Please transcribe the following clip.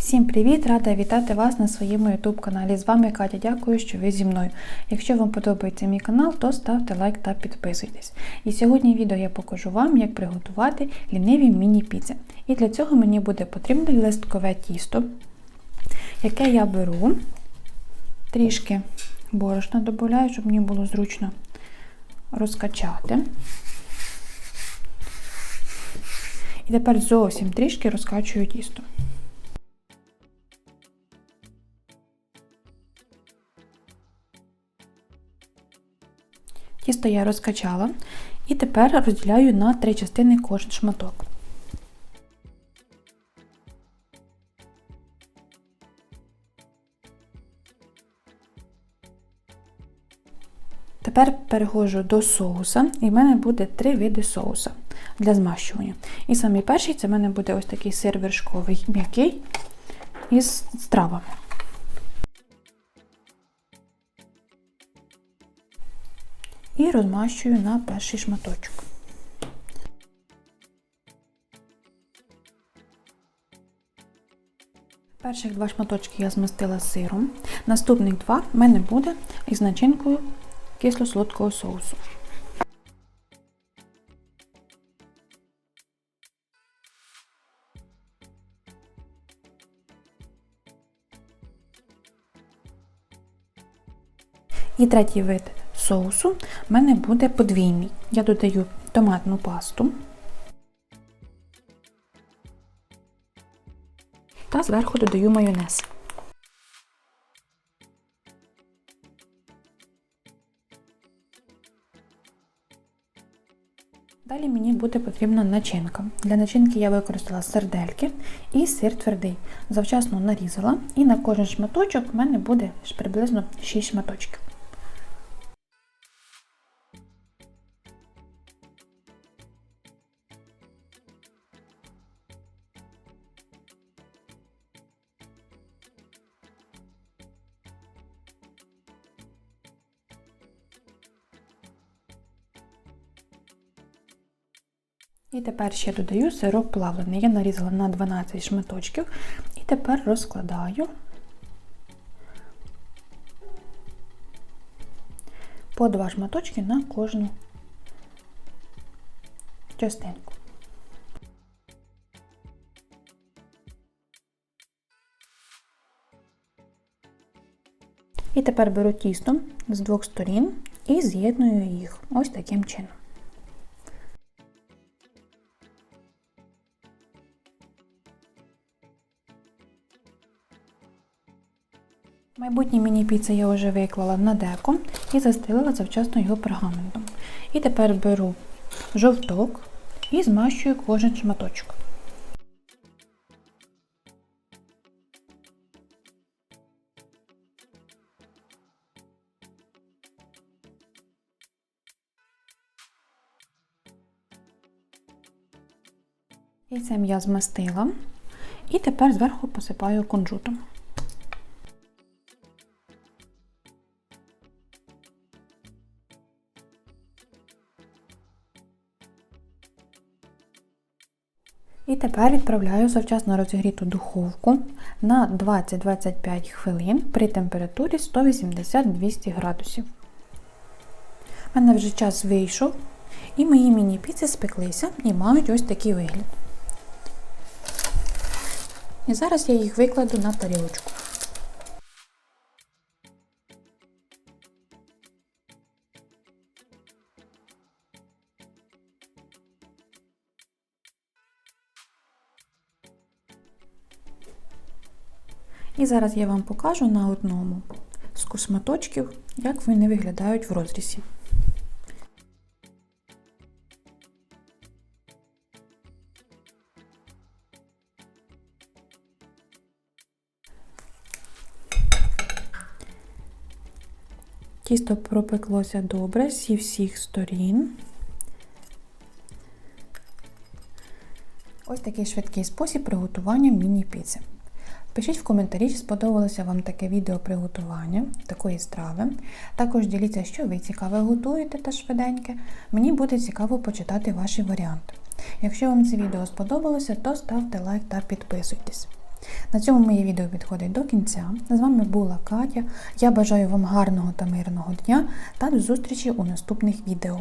Всім привіт! Рада вітати вас на своєму YouTube каналі. З вами Катя. Дякую, що ви зі мною. Якщо вам подобається мій канал, то ставте лайк та підписуйтесь. І сьогодні відео я покажу вам, як приготувати ліниві міні-піци. І для цього мені буде потрібне листкове тісто, яке я беру, трішки борошна додаю, щоб мені було зручно розкачати. І тепер зовсім трішки розкачую тісто. Тісто я розкачала і тепер розділяю на три частини кожен шматок. Тепер переходжу до соуса, і в мене буде три види соуса для змащування. І самий перший це в мене буде ось такий сир вершковий м'який із стравами. І розмащую на перший шматочок. Перших два шматочки я змастила сиром. Наступних два в мене буде із начинкою кисло-солодкого соусу. І третій вид соусу в мене буде подвійний. Я додаю томатну пасту та зверху додаю майонез. Далі мені буде потрібна начинка. Для начинки я використала сердельки і сир твердий. Завчасно нарізала, і на кожен шматочок в мене буде приблизно 6 шматочків. І тепер ще додаю сироп плавлений. Я нарізала на 12 шматочків і тепер розкладаю по два шматочки на кожну частинку. І тепер беру тісто з двох сторін і з'єдную їх ось таким чином. Майбутнє міні-піца я вже виклала на деко і застелила завчасно його пергаментом. І тепер беру жовток і змащую кожен шматочок. Цим я змастила. І тепер зверху посипаю кунжутом. І тепер відправляю завчасно розігріту духовку на 20-25 хвилин при температурі 180-200 градусів. У мене вже час вийшов, і мої міні-піци спеклися і мають ось такий вигляд. І зараз я їх викладу на тарілочку. І зараз я вам покажу на одному з косметочків, як вони виглядають в розрізі. Тісто пропеклося добре зі всіх сторін. Ось такий швидкий спосіб приготування міні-піци. Пишіть в коментарі, чи сподобалося вам таке відео приготування такої страви. Також діліться, що ви цікаве готуєте та швиденьке. Мені буде цікаво почитати ваші варіанти. Якщо вам це відео сподобалося, то ставте лайк та підписуйтесь. На цьому моє відео підходить до кінця. З вами була Катя. Я бажаю вам гарного та мирного дня та до зустрічі у наступних відео.